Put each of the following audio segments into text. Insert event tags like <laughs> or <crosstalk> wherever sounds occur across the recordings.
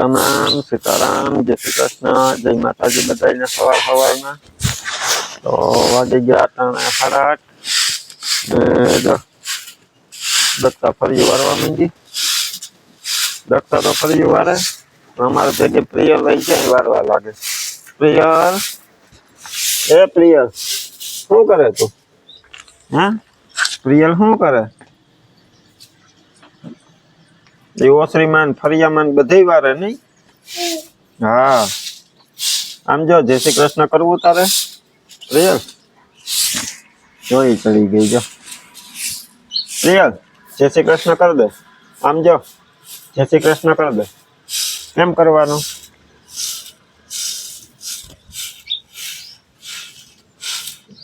રામ રામ સીતારામ, જય શ્રી કૃષ્ણ, જય માતાજી બધાને સવાર સવારના. તો વાગી ગયા ત્રણે સાડા આઠ. દત્તા ફરી વારવા માંડી. દત્તા તો ફરી વારે. અમારે ભેગે પ્રિયર લઈ જાય વારવા લાગે. પ્રિયર? એ પ્રિયર. શું કરે તું? હા? પ્રિયલ શું કરે? એ ફરિયામાં ને બધેય વારે નહીં? હા. આમ જો, જય શ્રી કૃષ્ણ કરવું તારે? પ્રિયલ? જોઈ ચડી ગઈ, જો. પ્રિયલ, જય શ્રી કૃષ્ણ કર દે. આમ જો, જય શ્રી કૃષ્ણ કર દે. કેમ કરવાનું?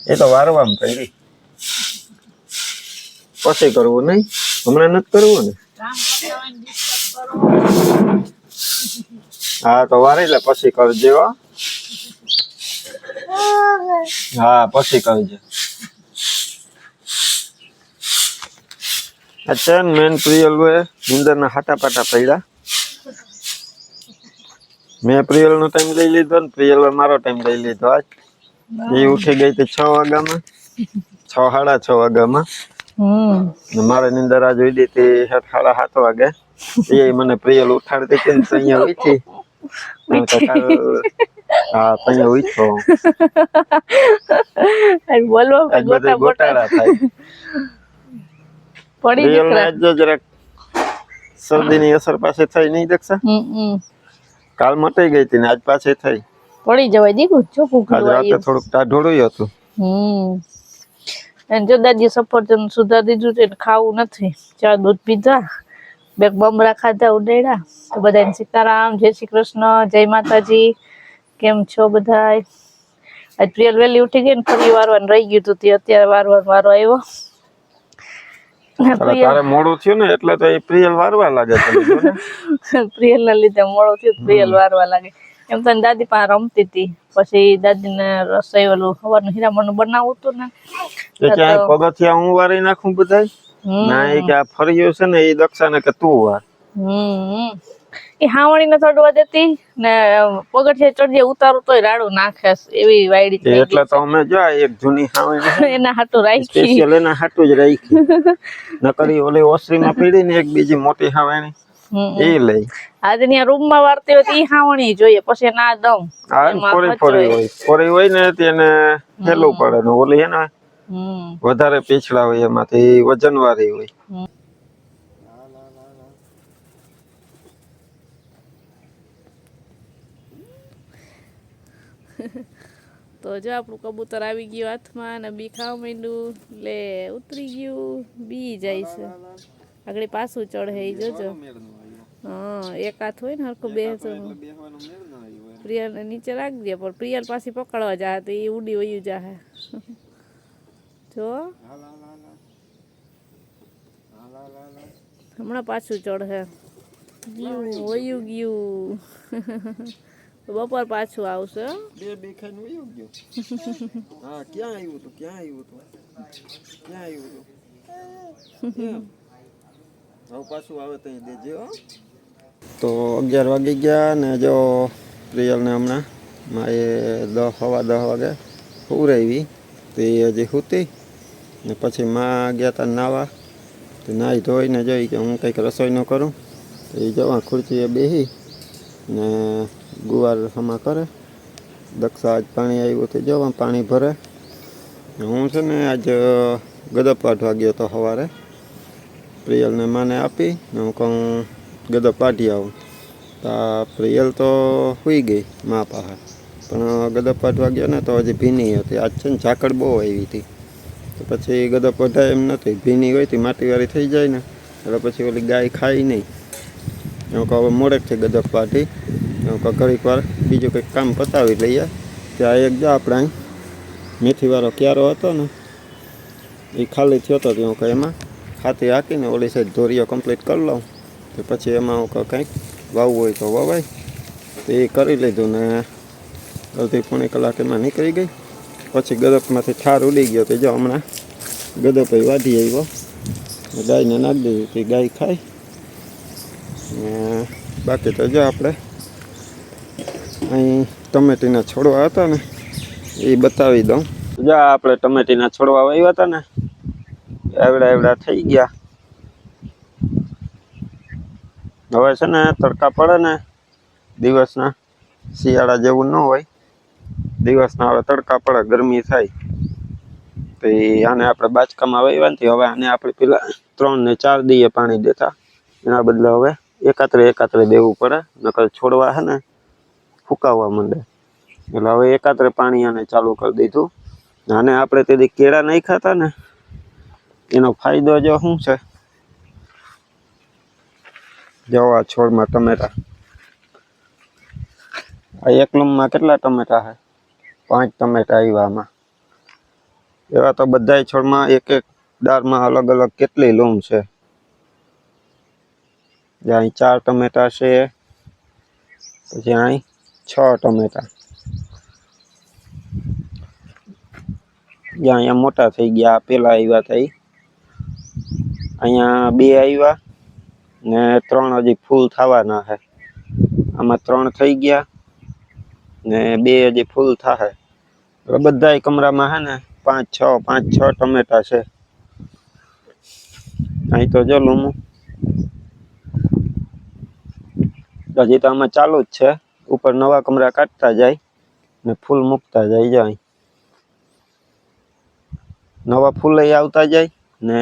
એ તો વારવામાં કરી. પછી કરવું નહીં? હમણાં નથી કરવું ને? હા, તો વારી લે, પછી કરજે હો. પછી કરજે. અચ્છા મેન પ્રિયલ વે નિંદર ના હાટા પાટા પડ્યા. મેં પ્રિયલ નો ટાઈમ લઈ લીધો ને પ્રિયલ મારો ટાઈમ લઈ લીધો આજ. એ ઉઠી ગઈ હતી છ વાગ્યામાં. છ, સાડા છ વાગ્યામાં. મારે નિંદર આજ ઉડી હતી સાત સાડા સાત વાગે. એ મને પ્રિયલ ઉઠાડતી હતી અહીંયા ઉઠી. કાલ- હા અહીંયા ઉઠો. બોલવા બધા ગોટા ગોટા ગોટાળા થાય. પડી પ્રિયલ ને જો જરાક શરદીની અસર પાસે થઈ નહીં હમ કાલ મટાઈ ગઈ હતી ને આજ પાછી થઈ. પડી જવાય દીકું આજ રાતે થોડુંક ટાઢોળું હતું. હમ. અને જો દાદી સફરજન સુધાર દીધું છે ખાવું નથી ચાર દૂધ પીધા બે બમરા ખાધા ઉડેડા તો બધાને સીતારામ જય શ્રી કૃષ્ણ જય માતાજી. કેમ છો બધા આજ પ્રિયલ વહેલી ઉઠી ગઈ ને ફરી વારવાનું રહી ગયું હતું તે અત્યારે વારવાર વારો આવ્યો. તારે મોડું થયું ને એટલે તો એ પ્રિયલ વારવા લાગે. <laughs> પ્રિયલ ના લીધે મોડો થયું પ્રિયલ વારવા લાગે. એમ તો દાદી પાસે રમતી હતી. પછી દાદી ને રસોઈ ઓલું સવારનું હીરામણ બનાવવું હતું ને. એ પગથિયા હું વારી નાખું બધાય? ના એ કે આ ફર્યો છે ને એ દક્ષાને કે તું વાર. હમ. એ હાવણી ને ચડવા દેતી ને પગથિયે ચડજે ઉતારું તોય રાડું નાખે એવી વાયડી એટલે તો અમે જો એક જૂની હાવણી એના હાટું રાખી. સ્પેશિયલ એના હાટું જ રાખી. નકરી ઓલી ઓસરીમાં પીડી ને એક બીજી મોટી હાવણી. એ લઈ. આજે ત્યાં રૂમમાં વારતી હોય ઈ હાવણી જોઈએ પછી ના દઉં ફોરી ફોરી હોય. હોય હોય ને તેને હેલું પડે ને ઓલી હે ને વધારે પીછડા હોય એમાંથી વજન વાળી હોય. <laughs> તો જો આપણું કબૂતર આવી ગયું હાથમાં અને બી ખાવા માંડ્યું લે ઉતરી ગયું બી જાય છે. આગળ પાછું ચઢે ઈ જોજો. હા એકાથ હોય ને હરખું બે પ્રિયલ ને નીચે રાખજે પણ પ્રિયલ પાછી પકડવા જાય તો એ ઉડી વયું જાહે. જો. હમણાં પાછું ચઢે ગયું વયું ગયું. બપોર પાછું આવશે બે બે ખાઈને વયું ગયું. હા ક્યાં આવ્યું તું? ક્યાં આવ્યું તું? ક્યાં આવ્યું તું? એમ. હવે પાછું આવે તો હો. તો અગિયાર વાગી ગયા ને જો પ્રિયલને હમણાં માએ દસ સવા દસ વાગે હુરાવી તો એ હજી સૂતી ને પછી માં ગયા હતા નાવા. તો નાહી ધોઈને જોઈ કે હું કંઈક રસોઈ ન કરું. તો એ જવા ખુરશીએ બેસી ને ગુવાર હમા કરે. દક્ષા આજ પાણી આવ્યું તો જવા પાણી ભરે. હું છે ને આજ ગદપ કાઢવા ગયો હતો સવારે. પ્રિયલને માને આપી ને હું કહું ગદપ કાઢી આવું. તો પ્રિયલ તો સૂઈ ગઈ, મા પાસે પણ ગદપ કાઢવા ગયો ને તો હજી ભીની હતી. આજ છે ને ઝાકળ બહુ આવી હતી. તો પછી ગદપ કઢાય એમ નથી ભીની હોય તો માટીવાળી થઈ જાય ને. એટલે પછી ઓલી ગાય ખાય નહીં. હું કહું, હવે મોડેકથી ગદપ કાઢી હું કહું, ઘડીક વાર બીજું કંઈક કામ પતાવી લઈએ. ત્યાં એક જો આપણે મેથીવાળો ક્યારો હતો ને, એ ખાલી થયો હતો હું કહું, એમાં ખાતી હાકીને ઓલી સાઈડ ધોરીઓ કમ્પ્લીટ કરી લઉં. તો પછી એમાં હું કંઈક વાવવું હોય તો વવાય. તો એ કરી લીધું ને અડધી પોણી કલાક એમાં નીકળી ગઈ. પછી ગદપમાંથી ઠાર ઉડી ગયો તો જો હમણાં ગદપ વાઢી આવ્યો. ગાયને નાખી દીધી તે ગાય ખાય. ને બાકી તો જો આપણે અહીં ટમેટીના છોડવા હતા ને, એ બતાવી દઉં. જો આપણે ટમેટીના છોડવા વાવ્યા હતા ને એવડા એવડા થઈ ગયા. હવે છે ને તડકા પડે ને, દિવસના શિયાળા જેવું ન હોય. દિવસના હવે તડકા પડે, ગરમી થાય. તો આને આપણે બાચકામાં વાવ્યા નથી હવે આને આપણે પેલા ત્રણ ને ચાર દીએ પાણી દેતા. એના બદલે હવે એકાત્રે એકાત્રે દેવું પડે, નકર છોડવા છે ને ફૂકાવવા માંડે. એટલે હવે એકાત્રે પાણી આને ચાલુ કરી દીધું. આને આપણે તેથી કેળા નહીં ખાતા ને એનો ફાયદો જો શું છે? જો આ છોડમાં ટમેટા. આ એક લૂમમાં કેટલા ટમેટા છે? પાંચ ટમેટા આવ્યા એવા તો બધાય છોડમાં એક એક દાળમાં અલગ અલગ કેટલી લૂમ છે? અહીં ચાર ટમેટા છે, પછી અહીં છ ટમેટા. જ્યાં અહીંયા મોટા થઈ ગયા પેલા આવ્યા હતા. અહીંયા બે આવ્યા ને ત્રણ હજી ફૂલ થવાના છે. આમાં ત્રણ થઈ ગયા ને બે હજી ફૂલ થશે એટલે બધાય કમરામાં છે ને પાંચ, છ પાંચ, છ ટમેટા છે. અહીં તો જો લૂમું. હજી તો આમાં ચાલુ જ છે. ઉપર નવા કમરા કાઢતા જાય ને ફૂલ મૂકતા જાય જાય. નવા ફૂલ આવતા જાય ને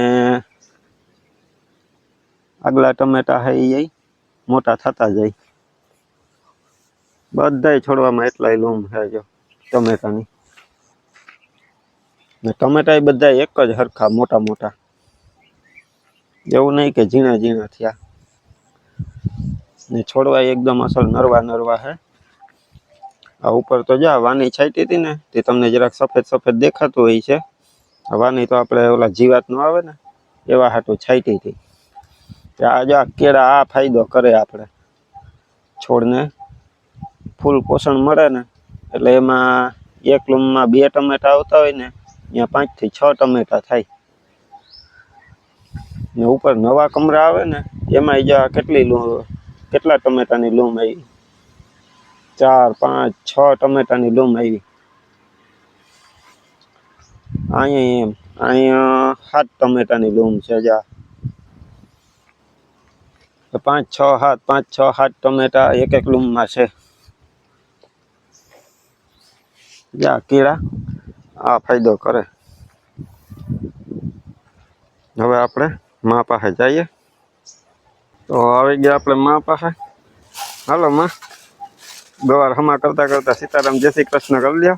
આગલા ટમેટા હે એ મોટા થતા જાય. બધાય છોડવામાં એટલાય લૂમ છે જો, ટમેટાની. ને ટમેટા બધા એક જ હરખા, મોટા મોટા. એવું નહીં કે ઝીણા ઝીણા થયા. ને છોડવા એકદમ અસલ નરવા નરવા હે. આ ઉપર તો જા વાની છાંટી હતી ને, તે તમને જરાક સફેદ સફેદ દેખાતું હોય છે. વાની તો આપણે ઓલા જીવાત આવે ને, એવા હાટું છાંટી હતી. તે આ જો આ કેળા આ ફાયદો કરે આપણે. છોડને ફૂલ પોષણ મળે ને, એટલે એમાં એક લૂમમાં બે ટમેટા આવતા હોય ને ત્યાં પાંચથી છ ટમેટા થાય. ને ઉપર નવા કમરા આવે ને, એમાં જો કેટલી લૂમ કેટલા ટમેટાની લૂમ આવી? ચાર, પાંચ, છ ટમેટાની લૂમ આવી. અહીંયા એમ, અહીંયા સાત ટમેટાની લૂમ છે જા. પાંચ છ સાત પાંચ છ સાત ટમેટા એક એક લૂમમાં છે જા કીડા આ ફાયદો કરે હવે આપણે મા પાસે જઈએ તો આવી ગયા આપણે મા પાસે હાલો માં ગવાર હમા કરતા કરતા સીતારામ જય શ્રી કૃષ્ણ કરી લ્યો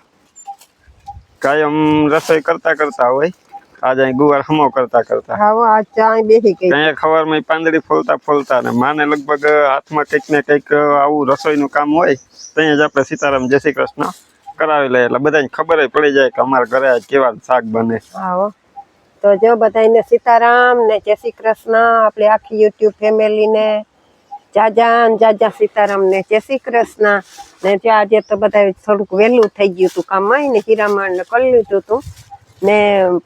કાયમ રસોઈ કરતા કરતા હોય આજે અહીં ગુવાર હમો કરતા કરતા. હા આ ત્યાં બેસી ગઈ. ત્યાં પાંદડી ફોલતા ફોલતા ને માને લગભગ હાથમાં કંઈક ને કંઈક આવું રસોઈનું કામ હોય ત્યાં જ આપણે સીતારામ જય શ્રી કૃષ્ણ કરાવી લઈએ એટલે બધાને ખબર પડી જાય કે અમારા ઘરે આજ કેવા શાક બને. આવો તો જો બધાને સીતારામ ને જય શ્રી કૃષ્ણ આપણી આખી યુટ્યુબ ફેમિલી ને જાજા ને જાજા સીતારામ ને જય શ્રી કૃષ્ણ. ને જો આજે તો બધા થોડુંક વહેલું થઈ ગયું હતું કામ ને હીરામણ ને કરી લીધું હતું. ને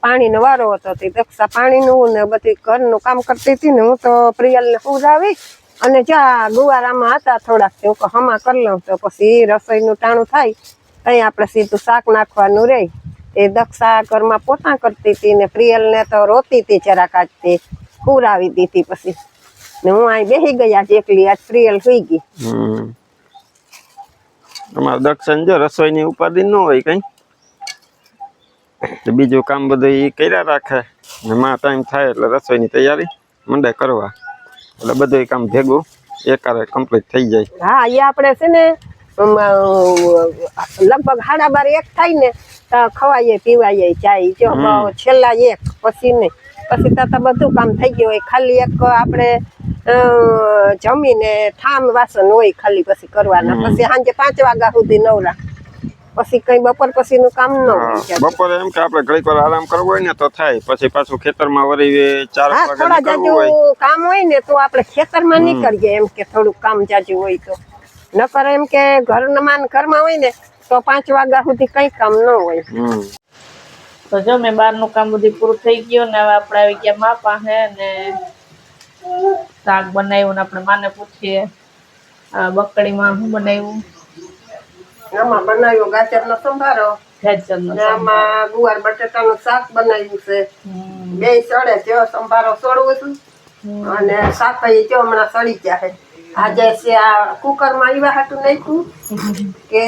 પાણીનો વારો હતો તે દક્ષા પાણીનું ને બધી ઘરનું કામ કરતી હતી ને હું તો પ્રિયલને ઉરાવી અને જ્યાં ગુવારામાં હતા થોડાક તે હું કહું હમા કરી લઉં તો પછી રસોઈનું ટાણું થાય. અહીં આપણે સીધું શાક નાખવાનું રહે એ દક્ષા ઘરમાં પોતા કરતી હતી ને પ્રિયલને તો રોતી હતી જરા કાચતી ખુરાવી દીધી પછી. ને હું અહીં બેસી ગયા આજ એકલી, આજ પ્રિયલ સુઈ ગઈ. અમારે દક્ષિણ જો રસોઈની ઉપાધિ ન હોય કઈ. તો બીજું કામ બધું એ કર્યા રાખે. ને માં ટાઈમ થાય એટલે રસોઈની તૈયારી મંડે કરવા. એટલે બધું કામ ભેગું એકારે કમ્પ્લીટ થઈ જાય. હા એ આપણે છે ને લગભગ સાડા બાર એક થાય ને તો ખવાઈએ પીવાઈએ ચાય જો છેલ્લા એક પછી નહીં. પછી તો તો બધું કામ થઈ ગયું હોય. ખાલી એક આપણે જમીને ઠામ વાસણ હોય ખાલી પછી કરવાના. પછી સાંજે પાંચ વાગ્યા સુધી નવરા. પછી કઈ બપોર પછીનું કામ ન હોય બપોરે એમ કે આપણે ઘડીક વાર આરામ કરવો હોય ને તો થાય. પછી પાછું ખેતરમાં વળી ચાર વાગે થોડા હોય જાજુ કામ હોય ને તો આપણે ખેતરમાં નહીં કરીએ એમ કે થોડુંક કામ જાજુ હોય તો. નકર એમ કે ઘરમાં ને ઘરમાં હોય ને તો પાંચ વાગ્યા સુધી કઈ કામ ન હોય. તો જો મેં બહારનું કામ બધું પૂરું થઈ ગયું ને હવે આપણે આવી ગયા મા પાસે ને શાક બનાવ્યું ને આપણે માને પૂછીએ. આ બકડીમાં શું બનાવ્યું? આમાં બનાવ્યો ગાજરનો સંભારો. એમાં ને આમાં ગુવાર બટેટાનું શાક બનાવ્યું છે. બે સડે છે સંભારો સડવું છું. અને શાક એ જો હમણાં સડી જાય આજે છે આ કુકરમાં આવ્યા હાટું નાખ્યું કે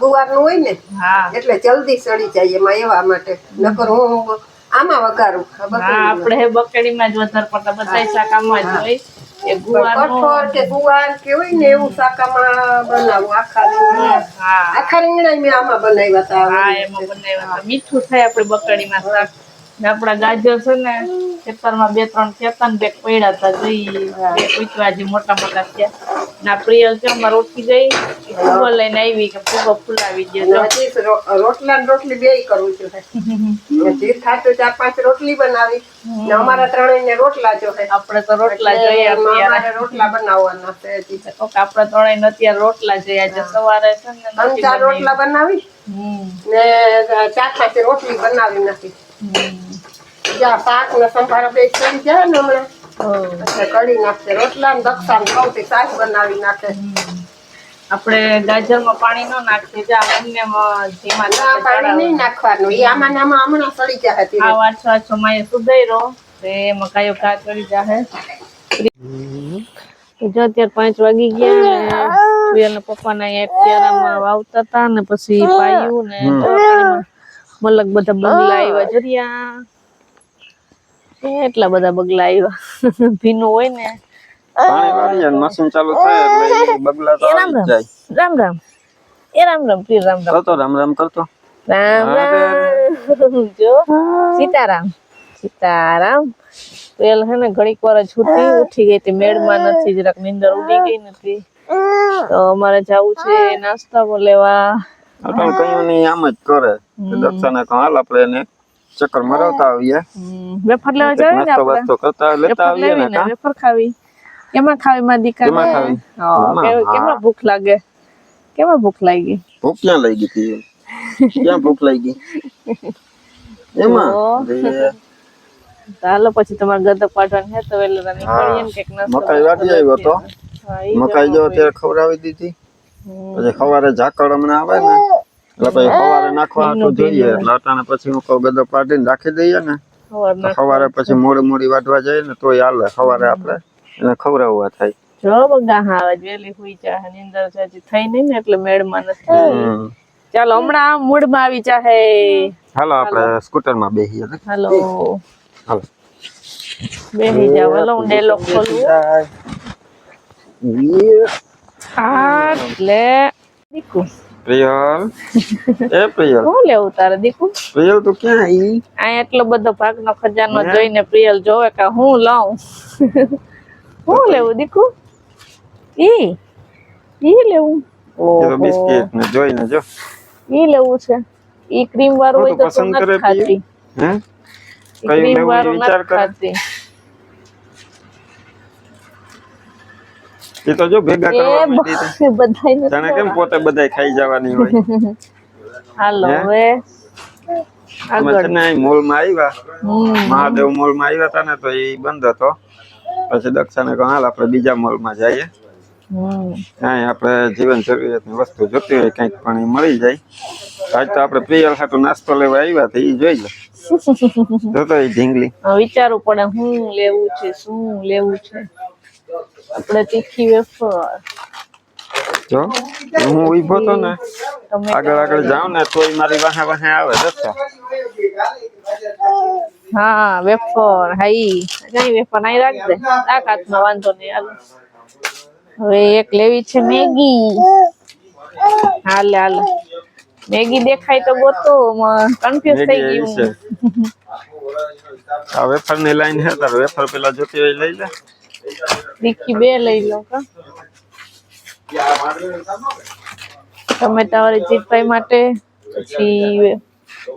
ગુવારનું હોય ને એટલે જલ્દી સડી જાય એમાં એવા માટે. નકર હું આમાં વઘારું. આપણે બકડીમાં જ વધારે પડતા બધા શાકામાં જ હોય. કઠોળ કે ગુવાર કે હોય ને એવું શાકામાં બનાવું. આખા રીંગણા. આખા રીંગણા મેં આમાં બનાવ્યા હતા. હા એમાં બનાવ્યા હતા. મીઠું થાય આપણે બકડીમાં શાક. ને આપણા ગાજર છે ને ખેતરમાં બે ત્રણ ખેતર ને બે પડ્યા હતા જઈ પૂછવા જે મોટા મોટા થયા. ના પ્રિયલ છે અમારે ઉઠી ગઈ. ફૂગો લઈને આવી કે ફૂગો ફૂલાવી દે રોટલા ને રોટલી બે કરવું છે જે થાતું ચાર પાંચ રોટલી બનાવી. ને અમારા ત્રણેય ને રોટલા જો આપણે તો રોટલા જોઈએ અમારે રોટલા બનાવવાના છે આપણે ત્રણેય અત્યારે રોટલા જોઈએ આજે સવારે છે ને ચાર રોટલા બનાવી ને ચાર પાંચ રોટલી બનાવી નથી. હમ. જ્યાં શાક ને સંભારો બે કરી જાય ને હમણાં. હમ. એટલે કઢી નાખશે. રોટલા ને દક્ષા ને સૌથી શાક બનાવી નાખે. આપણે ગાજરમાં પાણી ન નાખીએ જા એમને ધીમા ના પાણી નહીં. નાખવાનું. એ આમાં ને આમાં હમણાં સડી જાય. આ વાછો વાછો માં સુધારો તે એમાં કાયો કા ચડી જાહે. જો અત્યારે પાંચ વાગી ગયા ને પપ્પાના અહીંયા એક ક્યારામાં વાવતા હતા ને પછી પાયું ને મલક બધા બંગલા આવ્યા જરિયા. એટલા બધા બગલા આવ્યા. ભીનું હોય ને. મશીન ચાલુ થાય એટલે બગલા તો રામ જાય રામ રામ એ રામ રામ પ્રિય રામ રામ કરતો રામ રામ કરતો રામ રામ જો સીતારામ. સીતારામ. પેલ હે ને ઘડીક વાર જ ઉઠી ઉઠી ગઈ હતી. મેળમાં નથી જરાક નીંદર ઉડી ગઈ નથી. તો અમારે જવું છે નાસ્તા લેવા. અટલ કયું નહીં આમ જ કરે. દક્ષાને કહો હાલ આપણે એને ચક્કર મરાવતા આવીએ. વેફર લેવા જઈએ ને આપણે? વાસ્તો કરતા લેતા આવીએ ને વેફર ખાવી. કેમાં ખાવી માં દીકરા કેમાં ખાવી? કેમાં? ભૂખ લાગે? કેમાં ભૂખ લાગી? ભૂખ ક્યાં લાગી હતી? ક્યાં ભૂખ લાગી? એમાં? ચાલો પછી તમારે ગદક પાડવાની હે તો વેલા નીકળીએ ને કેક નાસ્તો મકાઈ વાટી આવ્યો તો? મકાઈ જો અત્યારે ખવડાવી દીધી. પછી સવારે ઝાકળ હમણાં આવે ને એટલે પછી સવારે નાખવા હાટું જોઈએ. અટાણે પછી હું કહું ગદો પાડીને રાખી દઈએ ને. સવારે પછી મોડી મોડી વાટવા જઈએ ને તોય હાલે. સવારે આપણે એને ખવડાવવા થાય. જો બગા હા વેલી હુઈ જાહે નીંદર છે થઈ નહીં ને એટલે મેળમાં નથી ચાલો હમણાં મૂડમાં આવી જાહે. હાલો આપણે સ્કૂટરમાં બેસીએ ને. હાલો. હાલો. બેહી જાવ હાલો હું ડેલો ખોલું. આ એટલે દીકુ. પ્રિયલ? <laughs> એ પ્રિયલ. શું લેવું તારે દીકુ? પ્રિયલ તું ક્યાં આવી આ એટલો બધો ભાગનો ખજાનો જોઈને પ્રિયલ જોવે કે હું લઉં. <laughs> શું લેવું દીકુ? ઈ? ઈ લેવું. એ તો બિસ્કિટ ને જોઈને જો. ઈ લેવું છે. ઈ ક્રીમ વાળું હોય તો પસંદ કરે હે? કઈ લેવું વિચાર કરે. એ તો જો ભેગા કરવા માંડી બધાય તને કેમ પોતે બધાય ખાઈ જવાની હોય? હાલો હવે આગળ. આવ્યા મહાદેવ મોલમાં આવ્યા હતા ને તો એ બંધ હતો. પછી દક્ષાને કહો હાલ આપણે બીજા મોલમાં જઈએ. હમ. ત્યાં આપણે જીવન જરૂરિયાતની વસ્તુ જોતી હોય કંઈક પણ એ મળી જાય. આજ તો આપણે પ્રિયલ હાટુ નાસ્તો લેવા આવ્યા હતા એ જોઈ લે. જોતો એ ઢીંગલી. વિચારવું પડે શું લેવું છે શું લેવું છે? આપણે તીખી વેફર. જો હું તો ને આગળ આગળ જાઉં ને તોય મારી વાહે વાહે આવે દક્ષા હા વેફર હાઈ. કઈ વેફર નાઈ રાખ દે રાખ હાથમાં વાંધો નહીં હાલો. હવે એક લેવી છે મેગી. હાલે હાલે. મેગી દેખાય તો ગોતો કન્ફ્યુઝ થઈ ગયું આ વેફરની લાઈન હે તાર વેફર પેલા જોતી હોય લઈ લે. તીખી બે લઈ લો કા ટમેટા વાળી જીતભાઈ માટે પછી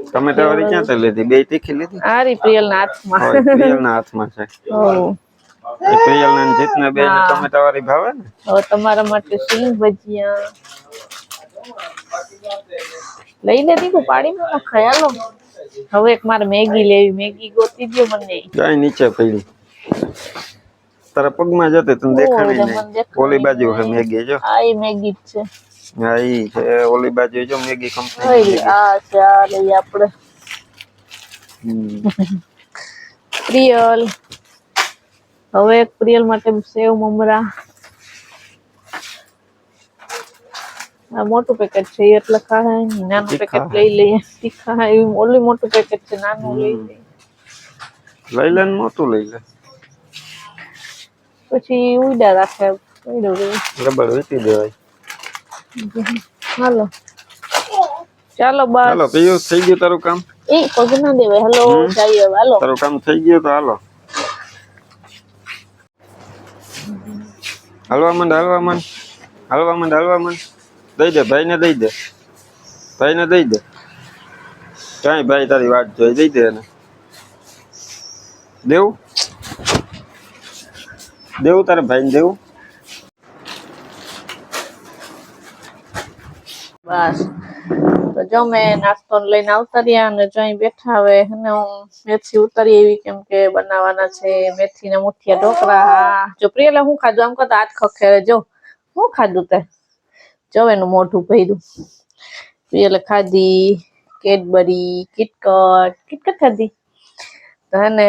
ટમેટા વાળી ક્યાં તે લીધી બે તીખી લીધી આ રી પ્રિયલ ના હાથમાં હોય પ્રિયલ ના હાથમાં છે હો એ પ્રિયલ ને જીતને બે ને ટમેટા વાળી ભાવે ને હવે તમારા માટે સિંગ ભજીયા લઈ લે દીકુ પાડીમાં ખયાલો હવે એક મારે મેગી લેવી મેગી ગોતી દો મને ક્યાંય નીચે પડી તારા પગમાં જતે તને દેખાણી નહીં. ઓલી બાજુ છે મેગી જો. આ ઈ મેગી જ છે. હા ઈ છે ઓલી બાજુ જો મેગી કંપની આ છે આ લઈ આપણે પ્રિયલ. હવે એક પ્રિયલ માટે સેવ મમરા. આ મોટું પેકેટ છે એટલે ખાય. નાનું પેકેટ લઈ લઈએ. તીખા ઓલું મોટું પેકેટ છે નાનું લઈ લઈએ. લઈ લે મોટું લઈ લે. પછી ઉડા રાખે ઉડો. રબર વીતી દેવાય. હાલો. ચાલો બસ. હાલો પિયુષ થઈ ગયું તારું કામ? એ પગ ના દેવાય. હાલો જઈએ હાલો. તારું કામ થઈ ગયું તો હાલો. હલવા મંડ હલવા માંડ. હલવા મંડ હલવા માંડ. દઈ દે ભાઈને દઈ દે. ભાઈને દઈ દે. કાંઈ ભાઈ તારી વાત જોઈ દઈ દે એને. દેવું? દેવું તારે ભાઈને દેવું? બસ. તો જો મેં નાસ્તો લઈને આવતા અને જો અહીં બેઠા હવે અને હું મેથી ઉતારી એવી કેમ કે બનાવવાના છે મેથી ને મુઠિયા ઢોકળા. જો પ્રિયલે હું ખાધું? આમ કરતા હાથ ખખેરે જો. હું ખાધું તે? જો એનું મોઢું ભર્યું. પ્રિયલે ખાધી કેડબરી, કિટકટ. કિટકટ ખાધી? તો હે ને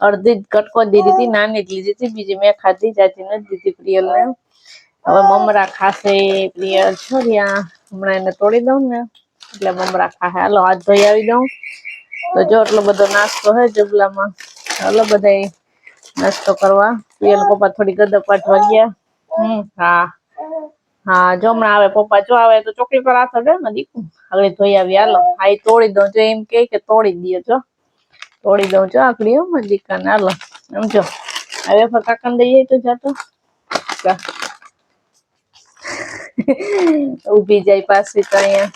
અડધી જ કટકો દીધી હતી નાની જ લીધી હતી, બીજી મેં ખાધી જાજી નથી દીધી પ્રિયલને. હવે મમરા ખાશે પ્રિય છોડ્યા હમણાં એને તોડી દઉં ને, એટલે મમરા ખાશે. હાલો, હાથ ધોઈ આવી દઉં તો જો એટલો બધો નાસ્તો હે જબલામાં. હાલો બધા નાસ્તો કરવા. પ્રિયલ પપ્પા થોડી ગદપ ગયા હમ, હા. હા, જો હમણાં આવે, પપ્પા જો આવે તો ચોકલી પર હાથ અડે ને દીકું. આગળ ધોઈ આવી, હાલો. હા, એ તોડી દઉં, જો એમ કે તોડી દઈએ જો. તોડી દઉં છું. આકડીઓ મજીકા દીકાને હાલો એમ જો હવે ફર દઈએ તો જાતો. ઊભી જાય પાછી તો અહીંયા.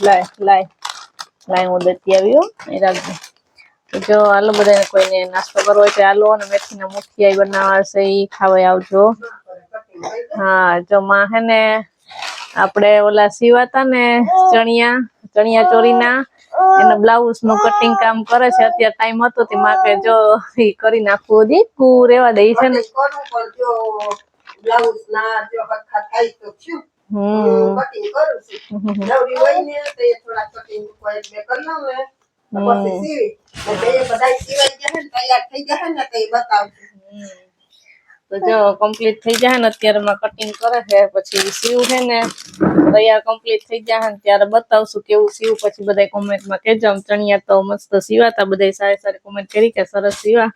લાય લાય. લાય, હું દેતી આવ્યો અહીં રાખજો. જો, હાલો, બધાને કોઈને નાસ્તો કરવો હોય તો હાલો, અને મેથીના મુઠિયા બનાવવા છે ઈ ખાવા આવજો. હા, જો, માં હે ને, આપણે ઓલા સીવાતા ને ચણિયા ચણિયા ચોરીના એના બ્લાઉઝનું કટિંગ કામ કરે છે. અત્યારે ટાઈમ હતો તે માં કે જો એ કરી નાખવું દીકુ રેવા દે છે ને. બ્લાઉઝ ના જો થાય તો થયું. હમ. કટિંગ કરું છું. નવરી હોય ને તો એ થોડા કટિંગ કોઈ બે કરી લઉં ને પછી સીવી. બધા સીવાઈ જાય ને તૈયાર થઈ જાય ને તો એ બતાવશું તો જો કમ્પ્લીટ થઈ જાય ને અત્યારમાં કટિંગ કરે છે, પછી સીવ છે ને, તૈયાર કમ્પ્લીટ થઈ જાય ને ત્યારે બતાવશું કેવું સીવું, પછી બધા કોમેન્ટમાં કહેજો. આમ ચણિયા તો મસ્ત સીવાતા બધા સારી સારી કોમેન્ટ કરી કે સરસ સીવા.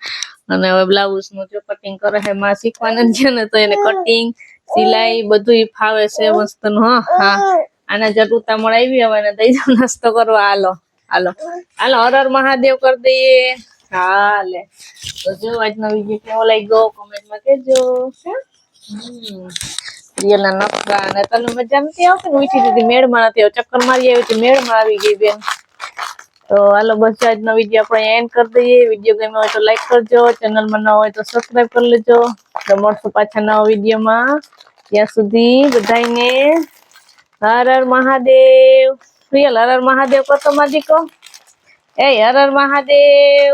અને હવે બ્લાઉઝનું જો કટિંગ કરે છે, માં શીખવાના છે ને, તો એને કટિંગ સિલાઈ બધું ફાવે છે મસ્તનું, હા. હા. આના જટુતા મળાવી હવે એને દઈ દઉં નાસ્તો કરવા. હાલો હાલો. હાલો, હર હર મહાદેવ કરી દઈએ. હા લે તો જો આજનો વીડિયો કેવો લાગ્યો કોમેન્ટમાં કહેજો હમ. રિયલના નખરા અને તને મજા નથી આવતી ને ઉઠી દીધી મેળમાં નથી આવતી. ચક્કર મારી આવી હતી મેળમાં આવી ગઈ બેન તો હાલો બસ આજનો વીડિયો આપણે એન્ડ કરી દઈએ વીડિયો ગમ્યો હોય તો લાઈક કરજો ચેનલમાં ન હોય તો સબસ્ક્રાઈબ કરી લેજો તો મળશું પાછા નવા વિડીયોમાં ત્યાં સુધી બધાને હર હર મહાદેવ રિયલ હર હર મહાદેવ કહો તો મારી દીકો એ હર હર મહાદેવ